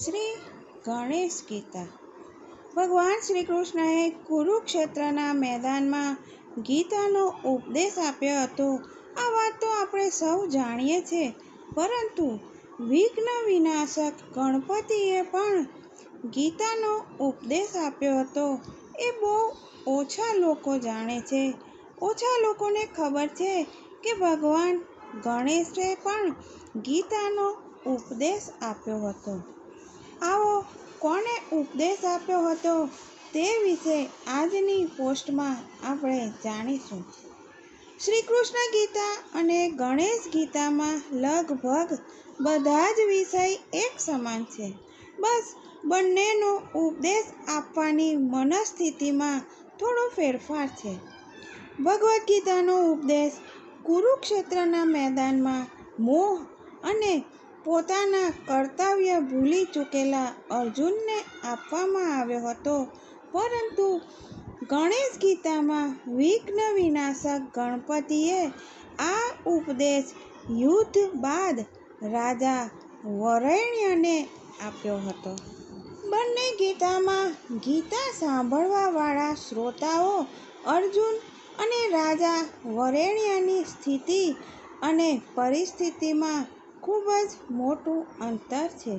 શ્રી ગણેશ ગીતા. ભગવાન શ્રી કૃષ્ણએ કુરુક્ષેત્રના મેદાનમાં ગીતાનો ઉપદેશ આપ્યો હતો. આ વાત તો આપણે સૌ જાણીએ છીએ, પરંતુ વિઘ્ન વિનાશક ગણપતિએ પણ ગીતાનો ઉપદેશ આપ્યો હતો. એ બહુ ઓછા લોકો જાણે છે. ઓછા લોકોને ખબર છે કે ભગવાન ગણેશે પણ ગીતાનો ઉપદેશ આપ્યો હતો. આવો, કોણે ઉપદેશ આપ્યો હતો તે વિશે આજની પોસ્ટમાં આપણે જાણીશું. શ્રી કૃષ્ણ ગીતા અને ગણેશ ગીતામાં લગભગ બધા જ વિષય એક સમાન છે. બસ, બંનેનો ઉપદેશ આપવાની મનસ્થિતિમાં થોડો ફેરફાર છે. ભગવદ્ ગીતાનો ઉપદેશ કુરુક્ષેત્રના મેદાનમાં મોહ અને પોતાના કર્તવ્ય ભૂલી ચૂકેલા અર્જુનને આપવામાં આવ્યો હતો. પરંતુ ગણેશ ગીતામાં વિઘ્ન વિનાશક ગણપતિએ આ ઉપદેશ યુદ્ધ બાદ રાજા વરેણ્યને આપ્યો હતો. બંને ગીતામાં ગીતા સાંભળવાવાળા શ્રોતાઓ અર્જુન અને રાજા વરેણ્યની સ્થિતિ અને પરિસ્થિતિમાં ખૂબ જ મોટું અંતર છે.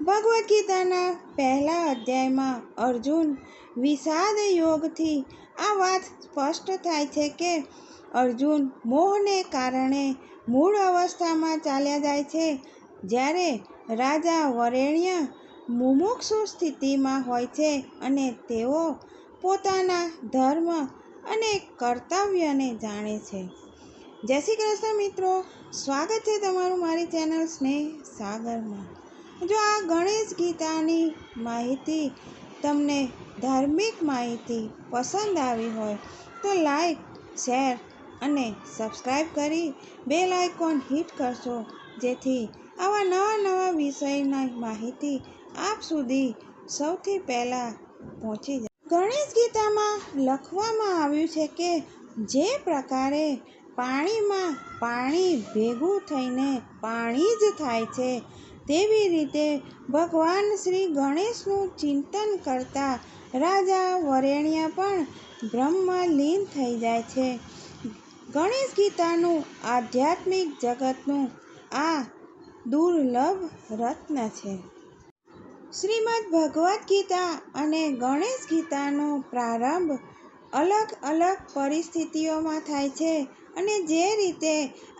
ભગવદ્ ગીતાના પહેલા અધ્યાયમાં અર્જુન વિષાદ યોગથી આ વાત સ્પષ્ટ થાય છે કે અર્જુન મોહને કારણે મૂળ અવસ્થામાં ચાલ્યા જાય છે. જ્યારે રાજા વરેણ્ય મુમુક્ષુ સ્થિતિમાં હોય છે અને તેઓ પોતાના ધર્મ અને કર્તવ્યને જાણે છે. જય શ્રી કૃષ્ણ મિત્રો. સ્વાગત છે તમારું મારી ચેનલ સ્નેહ સાગરમાં. જો આ ગણેશ ગીતાની માહિતી તમને ધાર્મિક માહિતી પસંદ આવી હોય, તો લાઈક શેર અને સબસ્ક્રાઈબ કરી બે લાઇકોન હિટ કરશો, જેથી આવા નવા નવા વિષયની માહિતી આપ સુધી સૌથી પહેલાં પહોંચી જાય. ગણેશ ગીતામાં લખવામાં આવ્યું છે કે જે પ્રકારે પાણીમાં પાણી ભેગું થઈને પાણી જ થાય છે. તેવી રીતે ભગવાન શ્રી ગણેશનું ચિંતન કરતા રાજા વરેણ્ય પણ બ્રહ્મમાં લીન થઈ જાય છે. ગણેશ ગીતાનું આધ્યાત્મિક જગતનું આ દુર્લભ રત્ન છે. શ્રીમદ ભગવદ્ ગીતા અને ગણેશ ગીતાનો પ્રારંભ અલગ અલગ પરિસ્થિતિઓમાં થાય છે. અને જે રીતે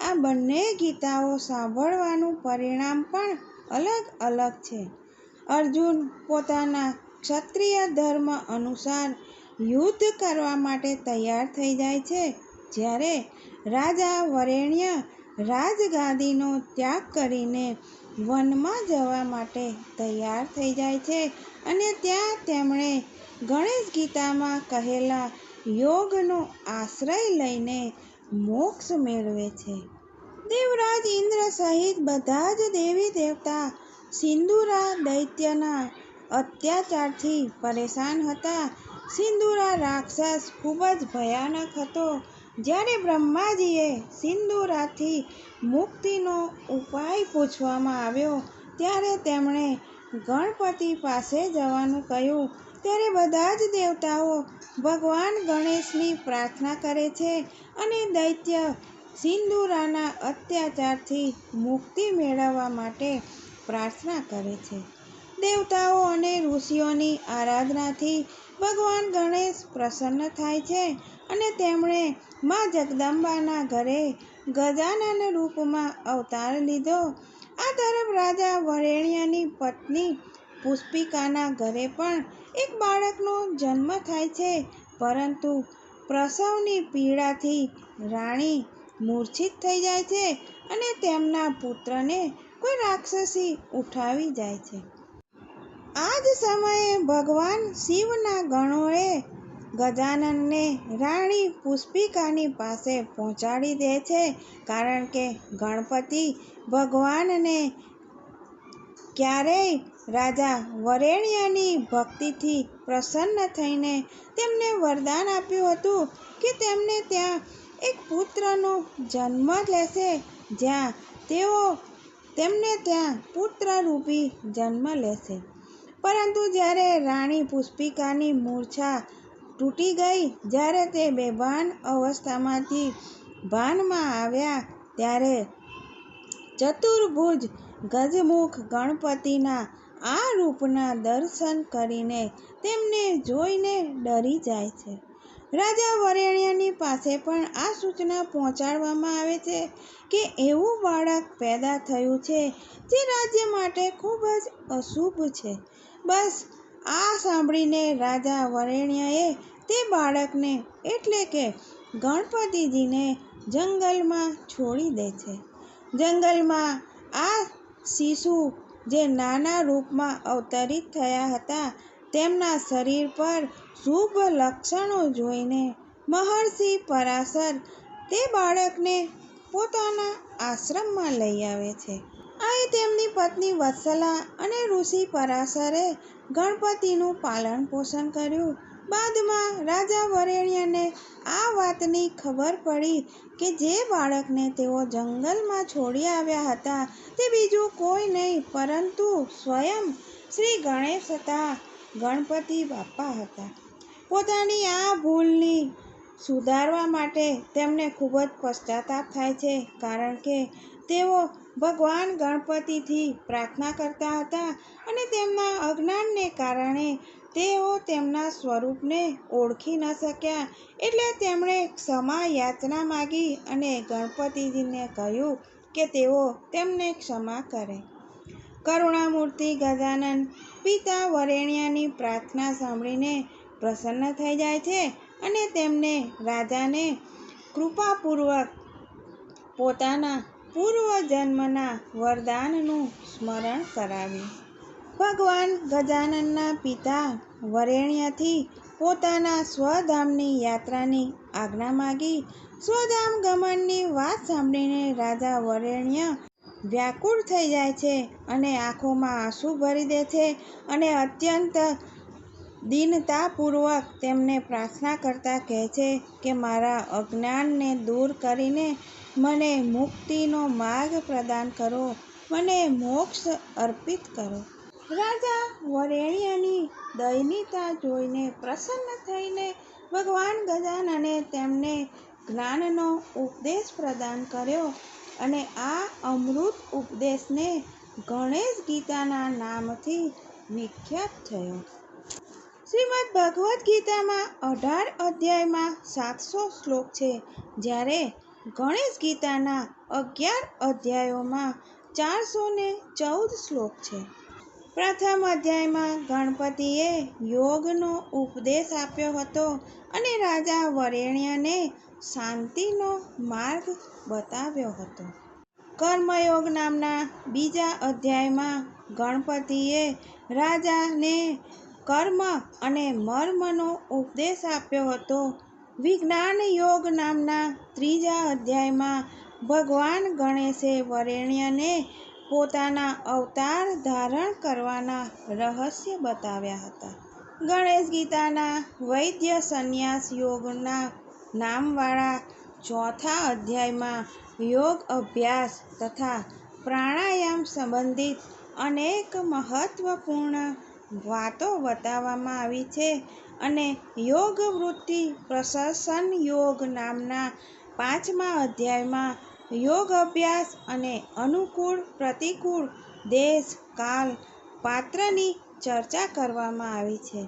આ બંને ગીતાઓ સાંભળવાનું પરિણામ પણ અલગ અલગ છે. અર્જુન પોતાના ક્ષત્રિય ધર્મ અનુસાર યુદ્ધ કરવા માટે તૈયાર થઈ જાય છે, જ્યારે રાજા વરેણ્ય રાજગાદીનો ત્યાગ કરીને વનમાં જવા માટે તૈયાર થઈ જાય છે અને ત્યાં તેમણે ગણેશ ગીતામાં કહેલા યોગનો આશ્રય લઈને મોક્ષ મેળવે છે. દેવરાજ ઇન્દ્ર સહિત બધા જ દેવી દેવતા સિંદુરા દૈત્યના અત્યાચારથી પરેશાન હતા. સિંદુરા રાક્ષસ ખૂબ જ ભયાનક હતો. જ્યારે બ્રહ્માજીએ સિંદુરાથી મુક્તિનો ઉપાય પૂછવામાં આવ્યો, ત્યારે તેમણે ગણપતિ પાસે જવાનું કહ્યું ત્યારે બધા જ દેવતાઓ ભગવાન ગણેશની પ્રાર્થના કરે છે અને દૈત્ય સિંદુરાના અત્યાચારથી મુક્તિ મેળવવા માટે પ્રાર્થના કરે છે. દેવતાઓ અને ઋષિઓની આરાધનાથી ભગવાન ગણેશ પ્રસન્ન થાય છે અને તેમણે મા જગદંબાના ઘરે ગજાનન રૂપમાં અવતાર લીધો. આ તરફ રાજા વરેણ્યની પત્ની પુષ્પિકાના ઘરે પણ એક બાળકનો જન્મ થાય છે. પરંતુ પ્રસવની પીડાથી રાણી મૂર્છિત થઈ જાય છે અને તેમના પુત્રને કોઈ રાક્ષસી ઉઠાવી જાય છે. આ જ સમયે ભગવાન શિવના ગણોએ ગજાનનને રાણી પુષ્પિકાની પાસે પહોંચાડી દે છે. કારણ કે ગણપતિ ભગવાનને ક્યારેય રાજા વરેણ્યની ભક્તિથી પ્રસન્ન થઈને તેમને વરદાન આપ્યું હતું કે તેમને ત્યાં એક પુત્રનો જન્મ લેશે, જ્યાં તેઓ તેમને ત્યાં પુત્રરૂપી જન્મ લેશે. પરંતુ જ્યારે રાણી પુષ્પિકાની મૂર્છા તૂટી ગઈ, જ્યારે તે બેભાન અવસ્થામાંથી ભાનમાં આવ્યા, ત્યારે ચતુર્ભુજ ગજમુખ ગણપતિના આ રૂપના દર્શન કરીને તેમને જોઈને ડરી જાય છે. રાજા વરેણ્યની પાસે પણ આ સૂચના પહોંચાડવામાં આવે છે કે એવું બાળક પેદા થયું છે જે રાજ્ય માટે ખૂબ જ અશુભ છે. બસ, આ સાંભળીને રાજા વરેણ્યએ તે બાળકને એટલે કે ગણપતિજીને જંગલમાં છોડી દે છે. જંગલમાં આ શિશુ જે નાના રૂપમાં અવતરિત થયા હતા, તેમના શરીર પર શુભ લક્ષણો જોઈને મહર્ષિ પરાશર તે બાળકને પોતાના આશ્રમમાં લઈ આવે છે. અહીં તેમની પત્ની વત્સલા અને ઋષિ પરાશરે ગણપતિનું પાલન પોષણ કર્યું. બાદમાં રાજા વરેણ્યને આ વાતની ખબર પડી કે જે બાળકને તેઓ જંગલમાં છોડી આવ્યા હતા, તે બીજું કોઈ નહીં, પરંતુ સ્વયં શ્રી ગણેશ હતા, ગણપતિ બાપ્પા હતા. પોતાની આ ભૂલની સુધારવા માટે તેમને ખૂબ જ પશ્ચાતાપ થાય છે, કારણ કે તેઓ ભગવાન ગણપતિથી પ્રાર્થના કરતા હતા અને તેમના અજ્ઞાનને કારણે તેઓ તેમના સ્વરૂપને ઓળખી ન શક્યા એટલે તેમણે ક્ષમા યાચના માગી અને ગણપતિજીને કહ્યું કે તેઓ તેમને ક્ષમા કરે. કરુણામૂર્તિ ગજાનન પિતા વરેણ્યાની પ્રાર્થના સાંભળીને પ્રસન્ન થઈ જાય છે અને તેમને રાજાને કૃપાપૂર્વક પોતાના પૂર્વ જન્મના વરદાનનું સ્મરણ કરાવ્યું. ભગવાન ગજાનનના પિતા વરેણ્યથી પોતાના સ્વધામની યાત્રાની આજ્ઞા માગી. સ્વધામ ગમનની વાત સાંભળીને રાજા વરેણ્ય વ્યાકુળ થઈ જાય છે અને આંખોમાં આંસુ ભરી દે છે અને અત્યંત દીનતાપૂર્વક તેમને પ્રાર્થના કરતા કહે છે કે, મારા અજ્ઞાનને દૂર કરીને મને મુક્તિનો માર્ગ પ્રદાન કરો. મને મોક્ષ અર્પિત કરો. રાજા વરેણ્યની દયનીતા જોઈને પ્રસન્ન થઈને ભગવાન ગજાનને તેમને જ્ઞાનનો ઉપદેશ પ્રદાન કર્યો અને આ અમૃત ઉપદેશને ગણેશ ગીતાના નામથી વિખ્યાત થયો. શ્રીમદ્ ભગવદ્ ગીતામાં અઢાર અધ્યાયમાં સાતસો શ્લોક છે, જ્યારે ગણેશ ગીતાના અગિયાર અધ્યાયોમાં ચારસો ને ચૌદ શ્લોક છે. પ્રથમ અધ્યાયમાં ગણપતિએ યોગનો ઉપદેશ આપ્યો હતો અને રાજા વરેણ્યને શાંતિનો માર્ગ બતાવ્યો હતો. કર્મયોગ નામના બીજા અધ્યાયમાં ગણપતિએ રાજાને કર્મ અને મર્મનો ઉપદેશ આપ્યો હતો. વિજ્ઞાન યોગ નામના ત્રીજા અધ્યાયમાં ભગવાન ગણેશે વરેણ્યને પોતાના અવતાર ધારણ કરવાના રહસ્ય બતાવ્યા હતા. ગણેશ ગીતાના વૈદ્ય સંન્યાસ યોગના નામવાળા ચોથા અધ્યાયમાં યોગ અભ્યાસ તથા પ્રાણાયામ સંબંધિત અનેક મહત્વપૂર્ણ વાતો બતાવવામાં આવી છે અને યોગ વૃત્તિ પ્રશાસન યોગ નામના પાંચમા અધ્યાયમાં યોગ અભ્યાસ અને અનુકૂળ પ્રતિકૂળ દેશ કાલ પાત્રની ચર્ચા કરવામાં આવી છે.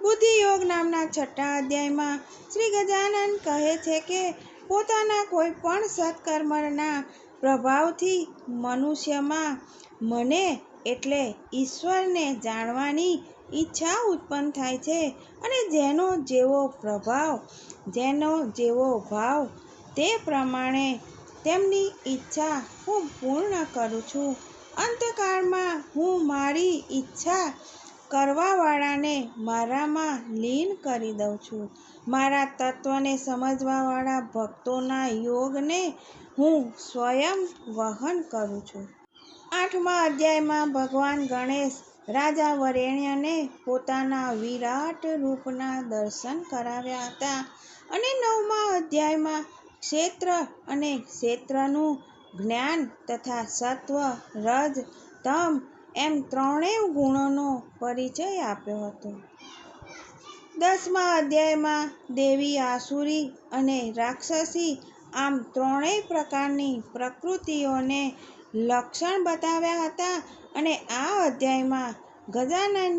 બુદ્ધિ યોગ નામના છઠ્ઠા અધ્યાયમાં શ્રી ગજાનંદ કહે છે કે, પોતાના કોઈ પણ સત્કર્મના પ્રભાવથી મનુષ્યમાં મને એટલે ઈશ્વરને જાણવાની ઈચ્છા ઉત્પન્ન થાય છે અને જેનો જેવો પ્રભાવ, જેનો જેવો ભાવ તે પ્રમાણે તેમની ઈચ્છા હું પૂર્ણ કરું છું. અંતકાળમાં હું મારી ઈચ્છા કરવાવાળાને મારામાં લીન કરી દઉં છું. મારા તત્વને સમજવાવાળા ભક્તોના યોગને હું સ્વયં વહન કરું છું. આઠમા અધ્યાયમાં ભગવાન ગણેશ રાજા વરેણ્યને પોતાના વિરાટ રૂપના દર્શન કરાવ્યા હતા અને નવમા અધ્યાયમાં ક્ષેત્ર અને ક્ષેત્રનું જ્ઞાન તથા સત્વ, રજ, તમ એમ ત્રણેય ગુણોનો પરિચય આપ્યો હતો. દસમા અધ્યાયમાં દેવી આસુરી અને રાક્ષસી આમ ત્રણેય પ્રકારની પ્રકૃતિઓને લક્ષણ બતાવ્યા હતા અને આ અધ્યાયમાં ગજાનન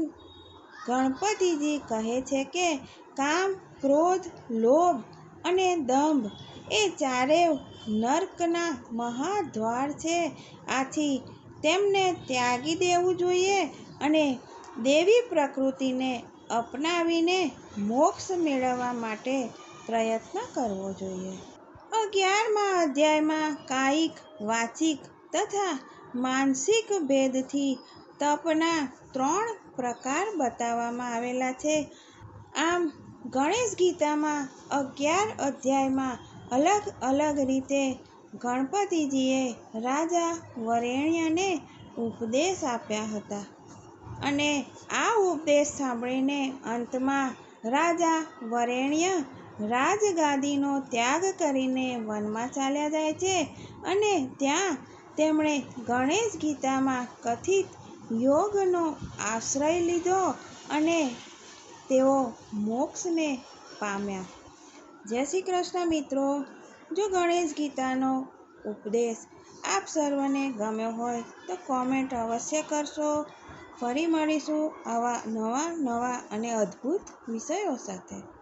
ગણપતિજી કહે છે કે કામ, ક્રોધ, લોભ અને દંભ. એ ચારેય નર્કના મહાદ્વાર છે. આથી તેમને ત્યાગી દેવું જોઈએ અને દેવી પ્રકૃતિને અપનાવીને મોક્ષ મેળવવા માટે પ્રયત્ન કરવો જોઈએ. અગિયારમા અધ્યાયમાં કાયિક, વાચિક તથા માનસિક ભેદથી તપના ત્રણ પ્રકાર બતાવવામાં આવેલા છે. આમ ગણેશ ગીતામાં અગિયાર અધ્યાયમાં અલગ અલગ રીતે ગણપતિજીએ રાજા વરેણ્યને ઉપદેશ આપ્યા હતા. અને આ ઉપદેશ સાંભળીને અંતમાં રાજા વરેણ્ય રાજગાદીનો ત્યાગ કરીને વનમાં ચાલ્યા જાય છે અને ત્યાં તેમણે ગણેશ ગીતામાં કથિત યોગનો આશ્રય લીધો અને તેઓ મોક્ષને પામ્યા. જય શ્રી કૃષ્ણ મિત્રો. જો ગણેશ ગીતાનો ઉપદેશ આપ સર્વને ગમ્યો હોય તો કોમેન્ટ અવશ્ય કરશો. ફરી મળીશું આવા નવા નવા અને અદ્ભુત વિષયો સાથે.